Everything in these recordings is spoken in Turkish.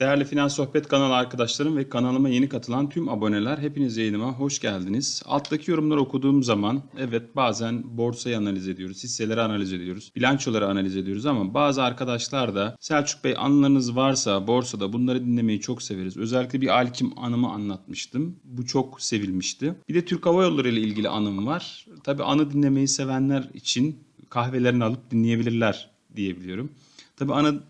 Değerli Finans Sohbet kanalı arkadaşlarım ve kanalıma yeni katılan tüm aboneler hepiniz yayınıma hoş geldiniz. Alttaki yorumları okuduğum zaman evet bazen borsayı analiz ediyoruz, hisseleri analiz ediyoruz, bilançoları analiz ediyoruz ama bazı arkadaşlar da Selçuk Bey anılarınız varsa borsada bunları dinlemeyi çok severiz. Özellikle bir Alkim anımı anlatmıştım. Bu çok sevilmişti. Bir de Türk Hava Yolları ile ilgili anım var. Tabii anı dinlemeyi sevenler için kahvelerini alıp dinleyebilirler diyebiliyorum. Tabii anı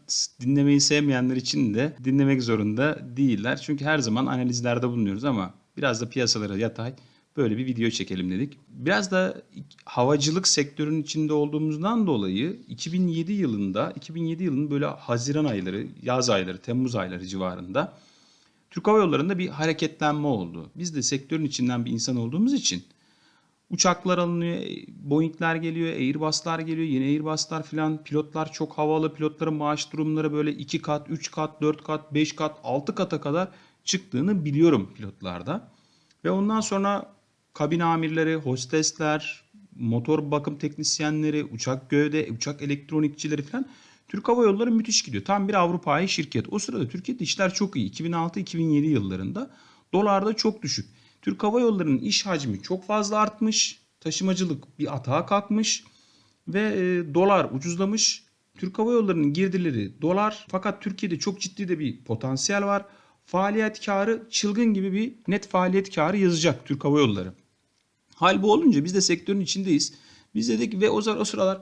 dinlemeyi sevmeyenler için de dinlemek zorunda değiller. Çünkü her zaman analizlerde bulunuyoruz ama biraz da piyasalara yatay böyle bir video çekelim dedik. Biraz da havacılık sektörünün içinde olduğumuzdan dolayı 2007 yılında, 2007 yılının böyle Haziran ayları, yaz ayları, Temmuz ayları civarında Türk Hava Yolları'nda bir hareketlenme oldu. Biz de sektörün içinden bir insan olduğumuz için Uçaklar alınıyor, Boeing'ler geliyor, Airbus'lar geliyor, yeni Airbus'lar filan. Pilotlar çok havalı, pilotların maaş durumları böyle 2 kat, 3 kat, 4 kat, 5 kat, 6 kata kadar çıktığını biliyorum pilotlarda. Ve ondan sonra kabin amirleri, hostesler, motor bakım teknisyenleri, uçak gövde, uçak elektronikçileri falan Türk Hava Yolları müthiş gidiyor. Tam bir Avrupa'yı şirket. O sırada Türkiye'de işler çok iyi. 2006-2007 yıllarında dolarda çok düşük. Türk Hava Yolları'nın iş hacmi çok fazla artmış. Taşımacılık bir atağa kalkmış ve e, dolar ucuzlamış. Türk Hava Yolları'nın girdileri dolar fakat Türkiye'de çok ciddi de bir potansiyel var. Faaliyet karı çılgın gibi bir net faaliyet karı yazacak Türk Hava Yolları. Hal bu olunca biz de sektörün içindeyiz. Biz dedik ve o, o sıralar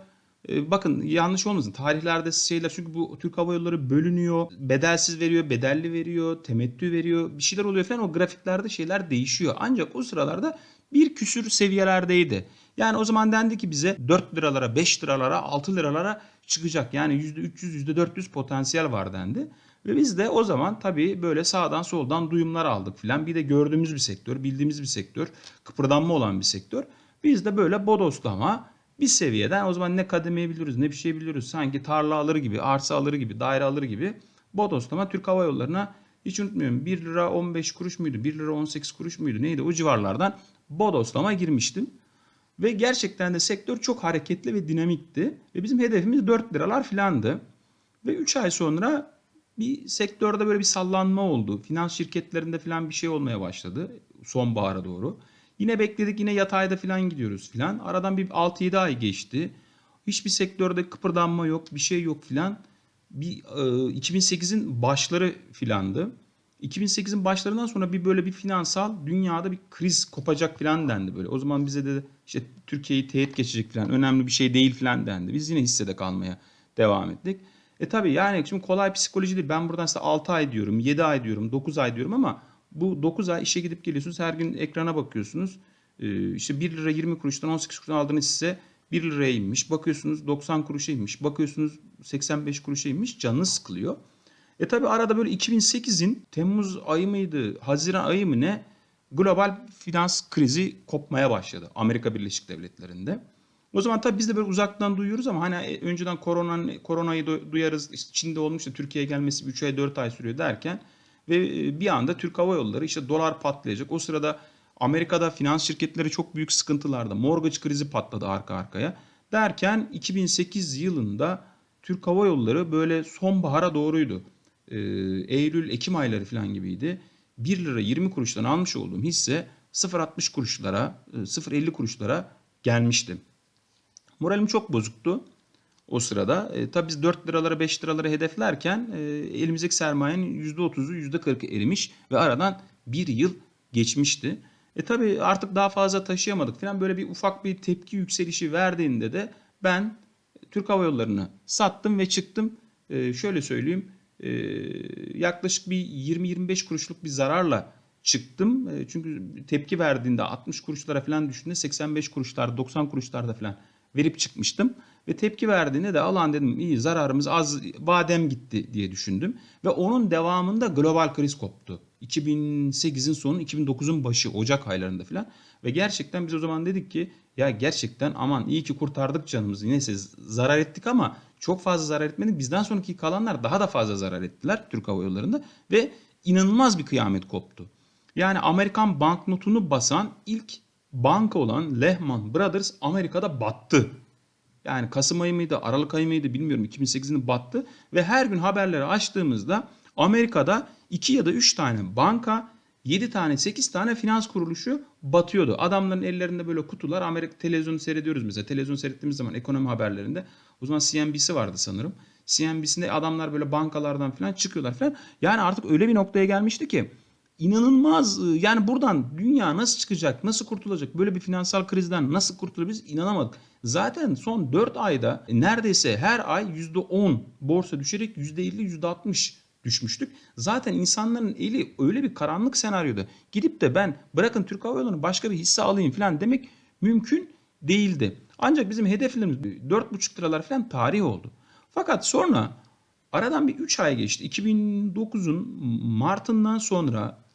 bakın yanlış olmasın tarihlerde şeyler çünkü bu Türk Hava Yolları bölünüyor. Bedelsiz veriyor, bedelli veriyor, temettü veriyor. Bir şeyler oluyor falan o grafiklerde şeyler değişiyor. Ancak o sıralarda bir küsür seviyelerdeydi. Yani o zaman dendi ki bize 4 liralara, 5 liralara, 6 liralara çıkacak. Yani %300, %400 potansiyel var dendi. Ve biz de o zaman tabii böyle sağdan soldan duyumlar aldık filan. Bir de gördüğümüz bir sektör, bildiğimiz bir sektör, kıpırdanma olan bir sektör. Biz de böyle bodoslama bir seviyeden o zaman ne kademeyi biliyoruz ne bir şey biliyoruz. Sanki tarla alır gibi, arsa alır gibi, daire alır gibi bodoslama Türk Hava Yolları'na hiç unutmuyorum 1 lira 15 kuruş muydu 1 lira 18 kuruş muydu neydi o civarlardan bodoslama girmiştim. Ve gerçekten de sektör çok hareketli ve dinamikti. Ve bizim hedefimiz 4 liralar filandı. Ve 3 ay sonra bir sektörde böyle bir sallanma oldu. Finans şirketlerinde filan bir şey olmaya başladı sonbahara doğru. Yine bekledik yine yatayda filan gidiyoruz filan. Aradan bir 6-7 ay geçti. Hiçbir sektörde kıpırdanma yok, bir şey yok filan. Bir e, 2008'in başları filandı. 2008'in başlarından sonra bir böyle bir finansal dünyada bir kriz kopacak filan dendi böyle. O zaman bize de işte Türkiye'yi teğet geçecek filan önemli bir şey değil filan dendi. Biz yine hissede kalmaya devam ettik. E tabi yani şimdi kolay psikoloji değil. Ben buradan size 6 ay diyorum, 7 ay diyorum, 9 ay diyorum ama bu 9 ay işe gidip geliyorsunuz. Her gün ekrana bakıyorsunuz. Ee, işte 1 lira 20 kuruştan 18 kuruştan aldığınız hisse 1 liraya inmiş. Bakıyorsunuz 90 kuruşa inmiş. Bakıyorsunuz 85 kuruşa inmiş. Canınız sıkılıyor. E tabi arada böyle 2008'in Temmuz ayı mıydı, Haziran ayı mı ne global finans krizi kopmaya başladı Amerika Birleşik Devletleri'nde. O zaman tabii biz de böyle uzaktan duyuyoruz ama hani önceden korona, koronayı duyarız. İşte Çin'de olmuş da Türkiye'ye gelmesi 3 ay 4 ay sürüyor derken ve bir anda Türk Hava Yolları işte dolar patlayacak. O sırada Amerika'da finans şirketleri çok büyük sıkıntılarda. Mortgage krizi patladı arka arkaya. Derken 2008 yılında Türk Hava Yolları böyle sonbahara doğruydu. Ee, Eylül, Ekim ayları falan gibiydi. 1 lira 20 kuruştan almış olduğum hisse 0.60 kuruşlara, 0.50 kuruşlara gelmişti. Moralim çok bozuktu o sırada. E, tabii biz 4 liralara 5 liralara hedeflerken e, elimizdeki sermayenin %30'u %40'ı erimiş ve aradan bir yıl geçmişti. E tabii artık daha fazla taşıyamadık falan böyle bir ufak bir tepki yükselişi verdiğinde de ben Türk Hava Yolları'nı sattım ve çıktım. E, şöyle söyleyeyim e, yaklaşık bir 20-25 kuruşluk bir zararla çıktım. E, çünkü tepki verdiğinde 60 kuruşlara falan düştüğünde 85 kuruşlar 90 kuruşlarda falan verip çıkmıştım. Ve tepki verdiğinde de alan dedim iyi zararımız az badem gitti diye düşündüm. Ve onun devamında global kriz koptu. 2008'in sonu 2009'un başı Ocak aylarında falan. Ve gerçekten biz o zaman dedik ki ya gerçekten aman iyi ki kurtardık canımızı. Neyse zarar ettik ama çok fazla zarar etmedik. Bizden sonraki kalanlar daha da fazla zarar ettiler Türk Hava Yolları'nda. Ve inanılmaz bir kıyamet koptu. Yani Amerikan banknotunu basan ilk banka olan Lehman Brothers Amerika'da battı. Yani Kasım ayı mıydı, Aralık ayı mıydı bilmiyorum 2008'in battı ve her gün haberleri açtığımızda Amerika'da 2 ya da 3 tane banka 7 tane 8 tane finans kuruluşu batıyordu. Adamların ellerinde böyle kutular Amerika televizyonu seyrediyoruz mesela. Televizyon seyrettiğimiz zaman ekonomi haberlerinde o zaman CNBC vardı sanırım. CNBC'de adamlar böyle bankalardan falan çıkıyorlar falan. Yani artık öyle bir noktaya gelmişti ki inanılmaz ıı, yani buradan dünya nasıl çıkacak, nasıl kurtulacak, böyle bir finansal krizden nasıl kurtulabiliriz inanamadık. Zaten son 4 ayda neredeyse her ay %10 borsa düşerek %50, %60 düşmüştük. Zaten insanların eli öyle bir karanlık senaryoda gidip de ben bırakın Türk Hava Yolları'nın başka bir hisse alayım falan demek mümkün değildi. Ancak bizim hedeflerimiz 4,5 liralar falan tarih oldu. Fakat sonra aradan bir 3 ay geçti. 2009'un Mart'ından sonra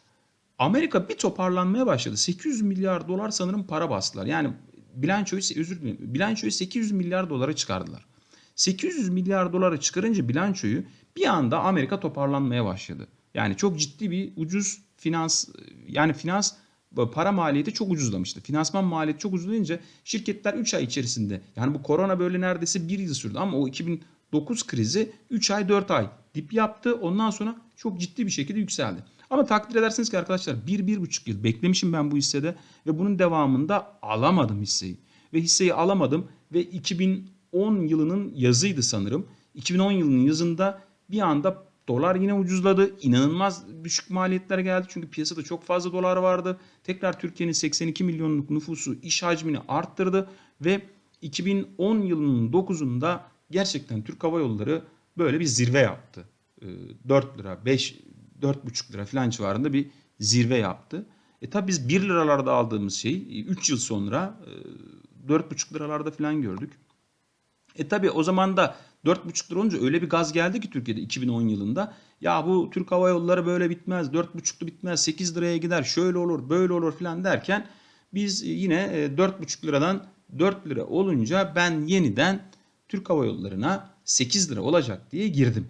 Amerika bir toparlanmaya başladı. 800 milyar dolar sanırım para bastılar. Yani bilançoyu özür dilerim. Bilançoyu 800 milyar dolara çıkardılar. 800 milyar dolara çıkarınca bilançoyu bir anda Amerika toparlanmaya başladı. Yani çok ciddi bir ucuz finans yani finans para maliyeti çok ucuzlamıştı. Finansman maliyeti çok ucuzlayınca şirketler 3 ay içerisinde yani bu korona böyle neredeyse 1 yıl sürdü ama o 2009 krizi 3 ay 4 ay dip yaptı. Ondan sonra çok ciddi bir şekilde yükseldi. Ama takdir edersiniz ki arkadaşlar 1-1,5 yıl beklemişim ben bu hissede ve bunun devamında alamadım hisseyi. Ve hisseyi alamadım ve 2010 yılının yazıydı sanırım. 2010 yılının yazında bir anda dolar yine ucuzladı. İnanılmaz düşük maliyetler geldi. Çünkü piyasada çok fazla dolar vardı. Tekrar Türkiye'nin 82 milyonluk nüfusu iş hacmini arttırdı ve 2010 yılının 9'unda gerçekten Türk Hava Yolları böyle bir zirve yaptı. 4 lira, 5 4,5 lira falan civarında bir zirve yaptı. E tabi biz 1 liralarda aldığımız şeyi 3 yıl sonra 4,5 liralarda falan gördük. E tabi o zaman da 4,5 lira olunca öyle bir gaz geldi ki Türkiye'de 2010 yılında. Ya bu Türk Hava Yolları böyle bitmez, 4,5'lu bitmez, 8 liraya gider, şöyle olur, böyle olur falan derken biz yine 4,5 liradan 4 lira olunca ben yeniden Türk Hava Yolları'na 8 lira olacak diye girdim.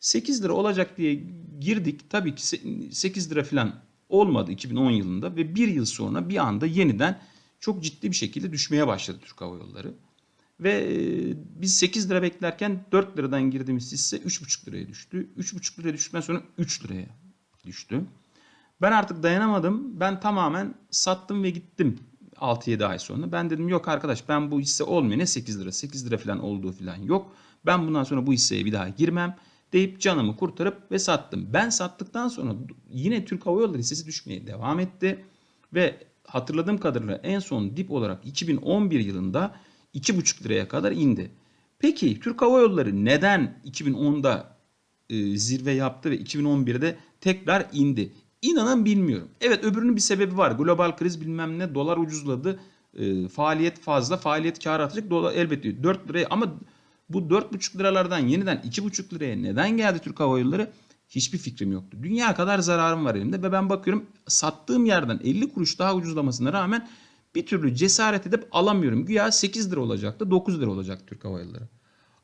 8 lira olacak diye girdik. Tabii ki 8 lira falan olmadı 2010 yılında ve bir yıl sonra bir anda yeniden çok ciddi bir şekilde düşmeye başladı Türk Hava Yolları. Ve e, biz 8 lira beklerken 4 liradan girdiğimiz hisse 3,5 liraya düştü. 3,5 liraya düştükten sonra 3 liraya düştü. Ben artık dayanamadım. Ben tamamen sattım ve gittim 6-7 ay sonra. Ben dedim yok arkadaş ben bu hisse olmuyor. Ne 8 lira? 8 lira falan olduğu falan yok. Ben bundan sonra bu hisseye bir daha girmem deyip canımı kurtarıp ve sattım. Ben sattıktan sonra yine Türk Hava Yolları hissesi düşmeye devam etti. Ve hatırladığım kadarıyla en son dip olarak 2011 yılında 2,5 liraya kadar indi. Peki Türk Hava Yolları neden 2010'da e, zirve yaptı ve 2011'de tekrar indi? İnanın bilmiyorum. Evet öbürünün bir sebebi var. Global kriz bilmem ne dolar ucuzladı. E, faaliyet fazla. Faaliyet kar atacak. Dolar elbette 4 liraya ama bu 4,5 liralardan yeniden 2,5 liraya neden geldi Türk Hava Yolları? Hiçbir fikrim yoktu. Dünya kadar zararım var elimde ve ben bakıyorum sattığım yerden 50 kuruş daha ucuzlamasına rağmen bir türlü cesaret edip alamıyorum. Güya 8 lira olacaktı 9 lira olacak Türk Hava Yolları.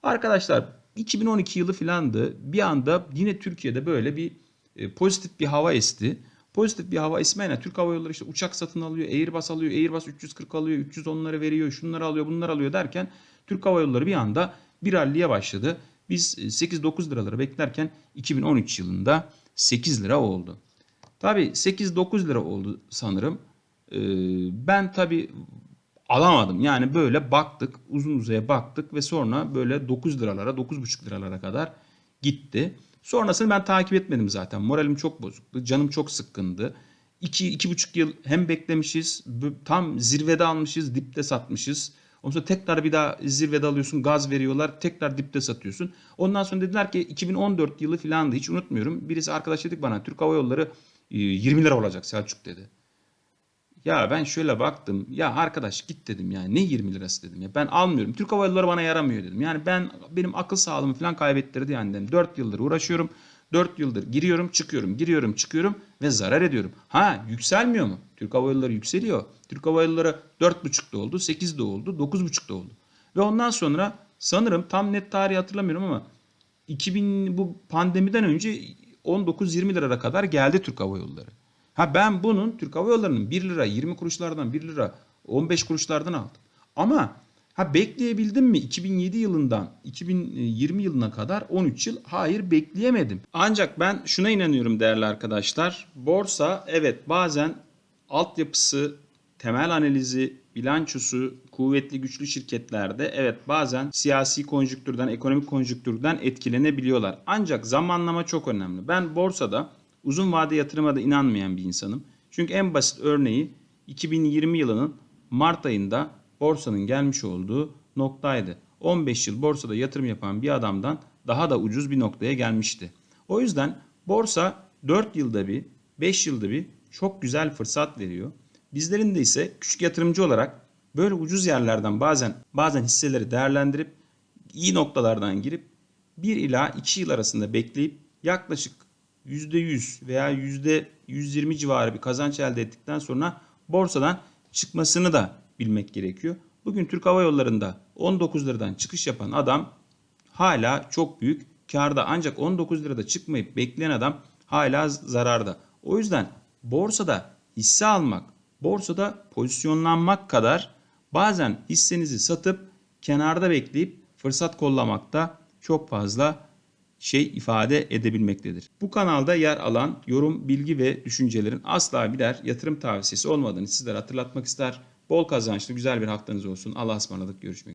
Arkadaşlar 2012 yılı filandı. Bir anda yine Türkiye'de böyle bir e, pozitif bir hava esti. Pozitif bir hava esmeyle Türk Hava Yolları işte uçak satın alıyor, Airbus alıyor, Airbus 340 alıyor, 310'ları veriyor, şunları alıyor, bunları alıyor derken Türk Hava Yolları bir anda bir ralliye başladı. Biz 8-9 liraları beklerken 2013 yılında 8 lira oldu. Tabi 8-9 lira oldu sanırım. Ee, ben tabi alamadım. Yani böyle baktık uzun uzaya baktık ve sonra böyle 9 liralara 9,5 liralara kadar gitti. Sonrasını ben takip etmedim zaten. Moralim çok bozuktu. Canım çok sıkkındı. 2 iki, 2,5 yıl hem beklemişiz tam zirvede almışız dipte satmışız. Ondan sonra tekrar bir daha zirvede alıyorsun gaz veriyorlar tekrar dipte satıyorsun. Ondan sonra dediler ki 2014 yılı filandı hiç unutmuyorum. Birisi arkadaş dedik bana Türk Hava Yolları 20 e, lira olacak Selçuk dedi. Ya ben şöyle baktım. Ya arkadaş git dedim yani ne 20 lirası dedim ya. Ben almıyorum. Türk Hava Yolları bana yaramıyor dedim. Yani ben benim akıl sağlığımı falan kaybettirdi yani dedim. 4 yıldır uğraşıyorum. 4 yıldır giriyorum çıkıyorum giriyorum çıkıyorum ve zarar ediyorum. Ha yükselmiyor mu? Türk Hava Yolları yükseliyor. Türk Hava Yolları 4,5'da oldu, 8'de oldu, 9,5'da oldu. Ve ondan sonra sanırım tam net tarihi hatırlamıyorum ama 2000 bu pandemiden önce 19-20 liraya kadar geldi Türk Hava Yolları. Ha ben bunun Türk Hava Yolları'nın 1 lira 20 kuruşlardan 1 lira 15 kuruşlardan aldım. Ama Ha bekleyebildim mi 2007 yılından 2020 yılına kadar 13 yıl? Hayır bekleyemedim. Ancak ben şuna inanıyorum değerli arkadaşlar. Borsa evet bazen altyapısı, temel analizi, bilançosu kuvvetli güçlü şirketlerde evet bazen siyasi konjüktürden, ekonomik konjüktürden etkilenebiliyorlar. Ancak zamanlama çok önemli. Ben borsada uzun vade yatırıma da inanmayan bir insanım. Çünkü en basit örneği 2020 yılının Mart ayında borsanın gelmiş olduğu noktaydı. 15 yıl borsada yatırım yapan bir adamdan daha da ucuz bir noktaya gelmişti. O yüzden borsa 4 yılda bir, 5 yılda bir çok güzel fırsat veriyor. Bizlerin de ise küçük yatırımcı olarak böyle ucuz yerlerden bazen bazen hisseleri değerlendirip iyi noktalardan girip 1 ila 2 yıl arasında bekleyip yaklaşık %100 veya %120 civarı bir kazanç elde ettikten sonra borsadan çıkmasını da bilmek gerekiyor. Bugün Türk Hava Yolları'nda 19 liradan çıkış yapan adam hala çok büyük karda ancak 19 lirada çıkmayıp bekleyen adam hala zararda. O yüzden borsada hisse almak, borsada pozisyonlanmak kadar bazen hissenizi satıp kenarda bekleyip fırsat kollamakta çok fazla şey ifade edebilmektedir. Bu kanalda yer alan yorum, bilgi ve düşüncelerin asla birer yatırım tavsiyesi olmadığını sizlere hatırlatmak ister. Bol kazançlı güzel bir haftanız olsun. Allah'a ısmarladık. Görüşmek